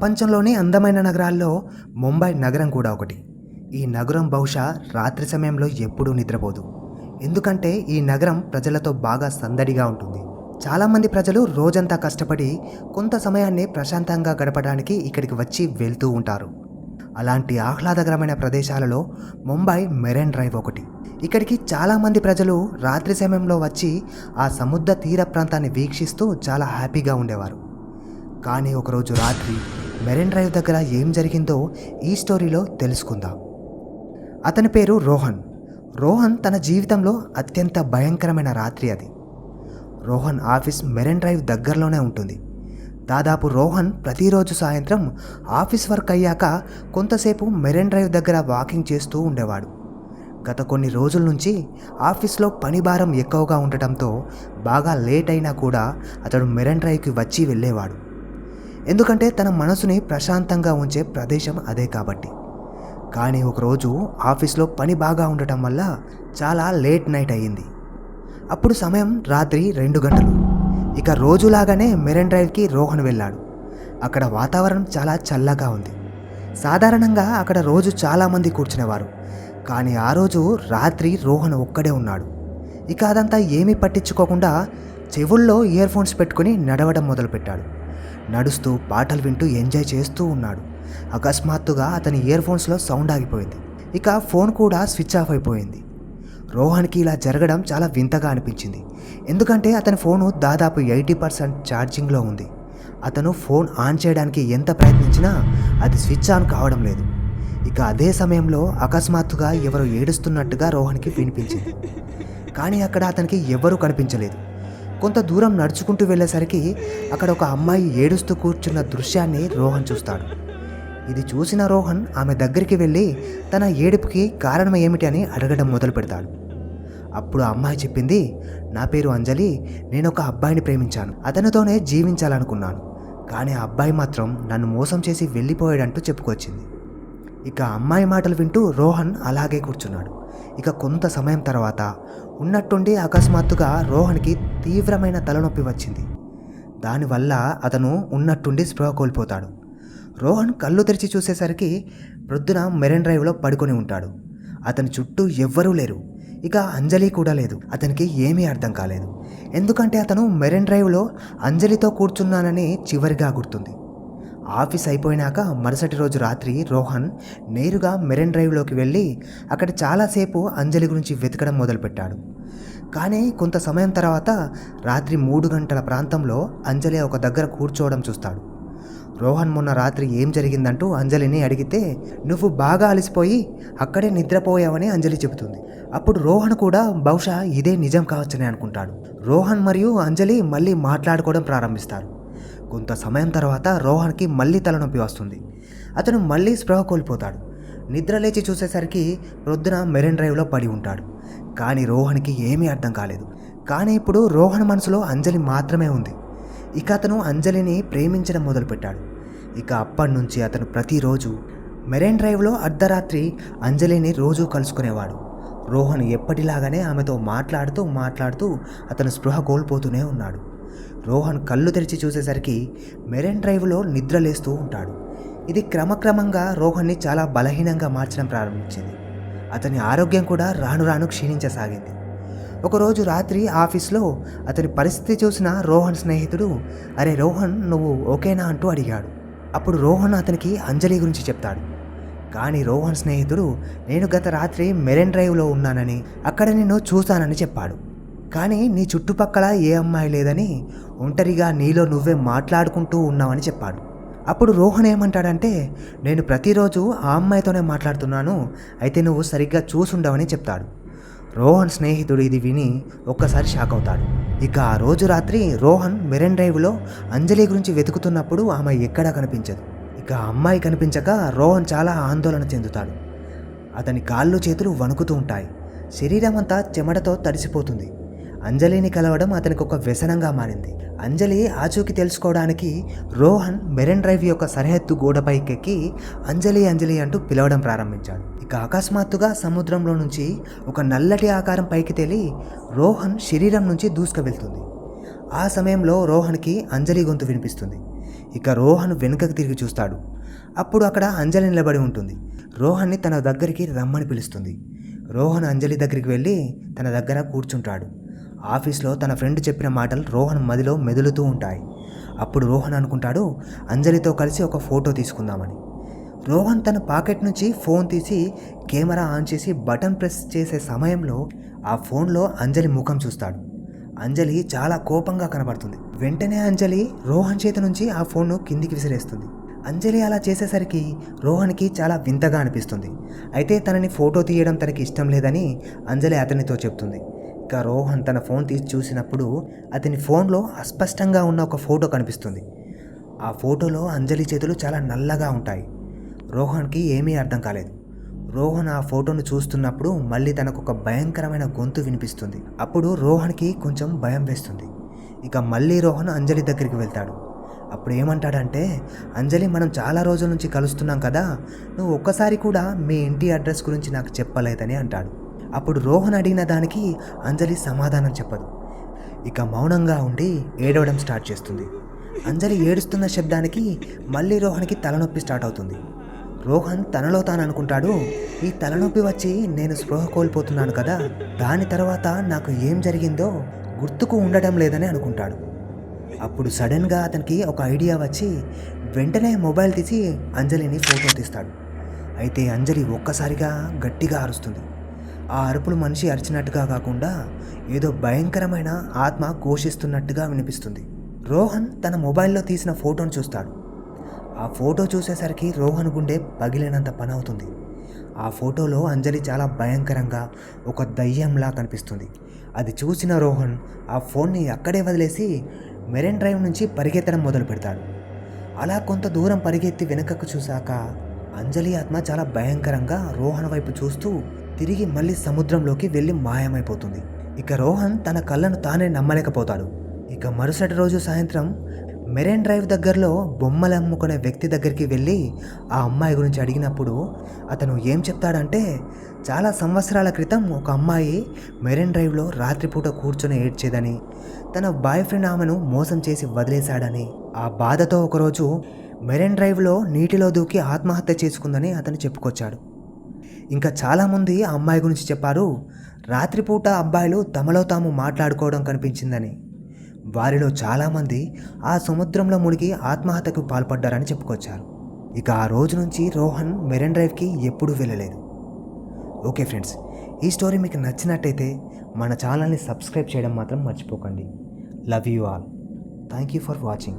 ప్రపంచంలోని అందమైన నగరాల్లో ముంబై నగరం కూడా ఒకటి. ఈ నగరం బహుశా రాత్రి సమయంలో ఎప్పుడూ నిద్రపోదు. ఎందుకంటే ఈ నగరం ప్రజలతో బాగా సందడిగా ఉంటుంది. చాలామంది ప్రజలు రోజంతా కష్టపడి కొంత సమయాన్ని ప్రశాంతంగా గడపడానికి ఇక్కడికి వచ్చి వెళ్తూ ఉంటారు. అలాంటి ఆహ్లాదకరమైన ప్రదేశాలలో ముంబై మెరైన్ డ్రైవ్ ఒకటి. ఇక్కడికి చాలామంది ప్రజలు రాత్రి సమయంలో వచ్చి ఆ సముద్ర తీర ప్రాంతాన్ని వీక్షిస్తూ చాలా హ్యాపీగా ఉండేవారు. కానీ ఒకరోజు రాత్రి మెరైన్ డ్రైవ్ దగ్గర ఏం జరిగిందో ఈ స్టోరీలో తెలుసుకుందాం. అతని పేరు రోహన్. రోహన్ తన జీవితంలో అత్యంత భయంకరమైన రాత్రి అది. రోహన్ ఆఫీస్ మెరైన్ డ్రైవ్ దగ్గరలోనే ఉంటుంది. దాదాపు రోహన్ ప్రతిరోజు సాయంత్రం ఆఫీస్ వర్క్ అయ్యాక కొంతసేపు మెరైన్ డ్రైవ్ దగ్గర వాకింగ్ చేస్తూ ఉండేవాడు. గత కొన్ని రోజుల నుంచి ఆఫీస్లో పని భారం ఎక్కువగా ఉండటంతో బాగా లేట్ అయినా కూడా అతడు మెరైన్ డ్రైవ్కి వచ్చి వెళ్ళేవాడు. ఎందుకంటే తన మనసుని ప్రశాంతంగా ఉంచే ప్రదేశం అదే కాబట్టి. కానీ ఒకరోజు ఆఫీస్లో పని బాగా ఉండటం వల్ల చాలా లేట్ నైట్ అయ్యింది. అప్పుడు సమయం రాత్రి రెండు గంటలు. ఇక రోజులాగానే మెరైన్ డ్రైవ్కి రోహన్ వెళ్ళాడు. అక్కడ వాతావరణం చాలా చల్లగా ఉంది. సాధారణంగా అక్కడ రోజు చాలామంది కూర్చునేవారు. కానీ ఆ రోజు రాత్రి రోహన్ ఒక్కడే ఉన్నాడు. ఇక అదంతా ఏమీ పట్టించుకోకుండా చెవుల్లో ఇయర్ ఫోన్స్ పెట్టుకుని నడవడం మొదలుపెట్టాడు. నడుస్తూ పాటలు వింటూ ఎంజాయ్ చేస్తూ ఉన్నాడు. అకస్మాత్తుగా అతని ఇయర్ ఫోన్స్లో సౌండ్ ఆగిపోయింది. ఇక ఫోన్ కూడా స్విచ్ ఆఫ్ అయిపోయింది. రోహన్కి ఇలా జరగడం చాలా వింతగా అనిపించింది. ఎందుకంటే అతని ఫోను దాదాపు ఎయిటీ పర్సెంట్ ఛార్జింగ్లో ఉంది. అతను ఫోన్ ఆన్ చేయడానికి ఎంత ప్రయత్నించినా అది స్విచ్ ఆన్ కావడం లేదు. ఇక అదే సమయంలో అకస్మాత్తుగా ఎవరు ఏడుస్తున్నట్టుగా రోహన్కి వినిపించింది. కానీ అక్కడ అతనికి ఎవరూ కనిపించలేదు. కొంత దూరం నడుచుకుంటూ వెళ్ళేసరికి అక్కడ ఒక అమ్మాయి ఏడుస్తూ కూర్చున్న దృశ్యాన్ని రోహన్ చూస్తాడు. ఇది చూసిన రోహన్ ఆమె దగ్గరికి వెళ్ళి తన ఏడుపుకి కారణం ఏమిటి అని అడగడం మొదలు పెడతాడు. అప్పుడు ఆ అమ్మాయి చెప్పింది నా పేరు అంజలి నేను ఒక అబ్బాయిని ప్రేమించాను. అతనితోనే జీవించాలనుకున్నాను. కానీ ఆ అబ్బాయి మాత్రం నన్ను మోసం చేసి వెళ్ళిపోయాడంటూ చెప్పుకొచ్చింది. ఇక అమ్మాయి మాటలు వింటూ రోహన్ అలాగే కూర్చున్నాడు. ఇక కొంత సమయం తర్వాత ఉన్నట్టుండి అకస్మాత్తుగా రోహన్కి తీవ్రమైన తలనొప్పి వచ్చింది. దానివల్ల అతను ఉన్నట్టుండి స్పృహ కోల్పోతాడు. రోహన్ కళ్ళు తెరిచి చూసేసరికి ప్రొద్దున మెరైన్ డ్రైవ్లో పడుకొని ఉంటాడు. అతని చుట్టూ ఎవ్వరూ లేరు. ఇక అంజలి కూడా లేదు. అతనికి ఏమీ అర్థం కాలేదు. ఎందుకంటే అతను మెరైన్ డ్రైవ్లో అంజలితో కూర్చున్నానని చివరిగా గుర్తుంది. ఆఫీస్ అయిపోయినాక మరుసటి రోజు రాత్రి రోహన్ నేరుగా మెరైన్ డ్రైవ్లోకి వెళ్ళి అక్కడ చాలాసేపు అంజలి గురించి వెతకడం మొదలుపెట్టాడు. కానీ కొంత సమయం తర్వాత రాత్రి మూడు గంటల ప్రాంతంలో అంజలి ఒక దగ్గర కూర్చోవడం చూస్తాడు. రోహన్ మొన్న రాత్రి ఏం జరిగిందంటూ అంజలిని అడిగితే నువ్వు బాగా అలసిపోయి అక్కడే నిద్రపోయావని అంజలి చెబుతుంది. అప్పుడు రోహన్ కూడా బహుశా ఇదే నిజం కావచ్చని అనుకుంటాడు. రోహన్ మరియు అంజలి మళ్ళీ మాట్లాడుకోవడం ప్రారంభిస్తారు. కొంత సమయం తర్వాత రోహన్కి మళ్ళీ తలనొప్పి వస్తుంది. అతను మళ్ళీ స్పృహ కోల్పోతాడు. నిద్ర లేచి చూసేసరికి ప్రొద్దున మెరైన్ డ్రైవ్లో పడి ఉంటాడు. కానీ రోహన్కి ఏమీ అర్థం కాలేదు. కానీ ఇప్పుడు రోహన్ మనసులో అంజలి మాత్రమే ఉంది. ఇక అతను అంజలిని ప్రేమించడం మొదలుపెట్టాడు. ఇక అప్పటి నుంచి అతను ప్రతిరోజు మెరైన్ డ్రైవ్లో అర్ధరాత్రి అంజలిని రోజూ కలుసుకునేవాడు. రోహన్ ఎప్పటిలాగానే ఆమెతో మాట్లాడుతూ మాట్లాడుతూ అతను స్పృహ కోల్పోతూనే ఉన్నాడు. రోహన్ కళ్ళు తెరిచి చూసేసరికి మెరైన్ డ్రైవ్లో నిద్రలేస్తూ ఉంటాడు. ఇది క్రమక్రమంగా రోహన్ని చాలా బలహీనంగా మార్చడం ప్రారంభించింది. అతని ఆరోగ్యం కూడా రాను రాను క్షీణించసాగింది. ఒకరోజు రాత్రి ఆఫీస్లో అతని పరిస్థితి చూసిన రోహన్ స్నేహితుడు అరే రోహన్ నువ్వు ఓకేనా? అంటూ అడిగాడు. అప్పుడు రోహన్ అతనికి అంజలి గురించి చెప్తాడు. కానీ రోహన్ స్నేహితుడు నేను గత రాత్రి మెరైన్ డ్రైవ్లో ఉన్నానని అక్కడ నిన్ను చూశానని చెప్పాడు. కానీ నీ చుట్టుపక్కల ఏ అమ్మాయి లేదని ఒంటరిగా నీలో నువ్వే మాట్లాడుకుంటూ ఉన్నావని చెప్పాడు. అప్పుడు రోహన్ ఏమంటాడంటే నేను ప్రతిరోజు ఆ అమ్మాయితోనే మాట్లాడుతున్నాను అయితే నువ్వు సరిగ్గా చూసుండవని చెప్తాడు. రోహన్ స్నేహితుడు ఇది విని ఒక్కసారి షాక్ అవుతాడు. ఇక ఆ రోజు రాత్రి రోహన్ మెరైన్ డ్రైవ్లో అంజలి గురించి వెతుకుతున్నప్పుడు ఆమె ఎక్కడా కనిపించదు. ఇక అమ్మాయి కనిపించక రోహన్ చాలా ఆందోళన చెందుతాడు. అతని కాళ్ళు చేతులు వణుకుతూ ఉంటాయి. శరీరం అంతా చెమటతో తడిసిపోతుంది. అంజలిని కలవడం అతనికి ఒక వ్యసనంగా మారింది. అంజలి ఆచూకి తెలుసుకోవడానికి రోహన్ మెరైన్ డ్రైవ్ యొక్క సరిహద్దు గోడపైకెక్కి అంజలి అంజలి అంటూ పిలవడం ప్రారంభించాడు. ఇక అకస్మాత్తుగా సముద్రంలో నుంచి ఒక నల్లటి ఆకారం పైకి తేలి రోహన్ శరీరం నుంచి దూసుకువెళ్తుంది. ఆ సమయంలో రోహన్కి అంజలి గొంతు వినిపిస్తుంది. ఇక రోహన్ వెనుకకు తిరిగి చూస్తాడు. అప్పుడు అక్కడ అంజలి నిలబడి ఉంటుంది. రోహన్ని తన దగ్గరికి రమ్మని పిలుస్తుంది. రోహన్ అంజలి దగ్గరికి వెళ్ళి తన దగ్గర కూర్చుంటాడు. ఆఫీస్లో తన ఫ్రెండ్ చెప్పిన మాటలు రోహన్ మదిలో మెదులుతూ ఉంటాయి. అప్పుడు రోహన్ అనుకుంటాడు అంజలితో కలిసి ఒక ఫోటో తీసుకుందామని. రోహన్ తన పాకెట్ నుంచి ఫోన్ తీసి కెమెరా ఆన్ చేసి బటన్ ప్రెస్ చేసే సమయంలో ఆ ఫోన్లో అంజలి ముఖం చూస్తాడు. అంజలి చాలా కోపంగా కనబడుతుంది. వెంటనే అంజలి రోహన్ చేతి నుంచి ఆ ఫోన్ను కిందికి విసిరేస్తుంది. అంజలి అలా చేసేసరికి రోహన్కి చాలా వింతగా అనిపిస్తుంది. అయితే తనని ఫోటో తీయడం తనకి ఇష్టం లేదని అంజలి అతనితో చెప్తుంది. ఇక రోహన్ తన ఫోన్ తీసి చూసినప్పుడు అతని ఫోన్లో అస్పష్టంగా ఉన్న ఒక ఫోటో కనిపిస్తుంది. ఆ ఫోటోలో అంజలి చేతులు చాలా నల్లగా ఉంటాయి. రోహన్కి ఏమీ అర్థం కాలేదు. రోహన్ ఆ ఫోటోను చూస్తున్నప్పుడు మళ్ళీ తనకు ఒక భయంకరమైన గొంతు వినిపిస్తుంది. అప్పుడు రోహన్కి కొంచెం భయం వేస్తుంది. ఇక మళ్ళీ రోహన్ అంజలి దగ్గరికి వెళ్తాడు. అప్పుడు ఏమంటాడంటే అంజలి మనం చాలా రోజుల నుంచి కలుస్తున్నాం కదా. నువ్వు ఒక్కసారి కూడా మీ ఇంటి అడ్రస్ గురించి నాకు చెప్పలేదని అంటాడు. అప్పుడు రోహన్ అడిగిన దానికి అంజలి సమాధానం చెప్పదు. ఇక మౌనంగా ఉండి ఏడవడం స్టార్ట్ చేస్తుంది. అంజలి ఏడుస్తున్న శబ్దానికి మళ్ళీ రోహన్కి తలనొప్పి స్టార్ట్ అవుతుంది. రోహన్ తనలో తాను అనుకుంటాడు ఈ తలనొప్పి వచ్చి నేను స్పృహ కోల్పోతున్నాను కదా దాని తర్వాత నాకు ఏం జరిగిందో గుర్తుకు ఉండడం లేదని అనుకుంటాడు. అప్పుడు సడన్గా అతనికి ఒక ఐడియా వచ్చి వెంటనే మొబైల్ తీసి అంజలిని ఫోటో తీస్తాడు. అయితే అంజలి ఒక్కసారిగా గట్టిగా అరుస్తుంది. ఆ అరుపులు మనిషి అరిచినట్టుగా కాకుండా ఏదో భయంకరమైన ఆత్మ ఘోషిస్తున్నట్టుగా వినిపిస్తుంది. రోహన్ తన మొబైల్లో తీసిన ఫోటోను చూస్తాడు. ఆ ఫోటో చూసేసరికి రోహన్ గుండె పగిలినంత పని అవుతుంది ఆ ఫోటోలో అంజలి చాలా భయంకరంగా ఒక దయ్యంలా కనిపిస్తుంది. అది చూసిన రోహన్ ఆ ఫోన్ని అక్కడే వదిలేసి మెరైన్ డ్రైవ్ నుంచి పరిగెత్తడం మొదలు పెడతాడు. అలా కొంత దూరం పరిగెత్తి వెనుకకు చూశాక అంజలి ఆత్మ చాలా భయంకరంగా రోహన్ వైపు చూస్తూ తిరిగి మళ్ళీ సముద్రంలోకి వెళ్ళి మాయమైపోతుంది. ఇక రోహన్ తన కళ్ళను తానే నమ్మలేకపోతాడు. ఇక మరుసటి రోజు సాయంత్రం మెరైన్ డ్రైవ్ దగ్గరలో బొమ్మలు అమ్ముకునే వ్యక్తి దగ్గరికి వెళ్ళి ఆ అమ్మాయి గురించి అడిగినప్పుడు అతను ఏం చెప్తాడంటే చాలా సంవత్సరాల క్రితం ఒక అమ్మాయి మెరైన్ డ్రైవ్లో రాత్రిపూట కూర్చొని ఏడ్చేదని తన బాయ్ ఫ్రెండ్ ఆమెను మోసం చేసి వదిలేశాడని ఆ బాధతో ఒకరోజు మెరైన్ డ్రైవ్లో నీటిలో దూకి ఆత్మహత్య చేసుకుందని అతను చెప్పుకొచ్చాడు. ఇంకా చాలామంది ఆ అమ్మాయి గురించి చెప్పారు రాత్రిపూట అబ్బాయిలు తమలో తాము మాట్లాడుకోవడం కనిపించిందని. వారిలో చాలామంది ఆ సముద్రంలో మునిగి ఆత్మహత్యకు పాల్పడ్డారని చెప్పుకొచ్చారు. ఇక ఆ రోజు నుంచి రోహన్ మెరైన్ డ్రైవ్కి ఎప్పుడూ వెళ్ళలేదు. ఓకే ఫ్రెండ్స్ ఈ స్టోరీ మీకు నచ్చినట్టయితే మన ఛానల్ని సబ్స్క్రైబ్ చేయడం మాత్రం మర్చిపోకండి. Love you all. Thank you for watching.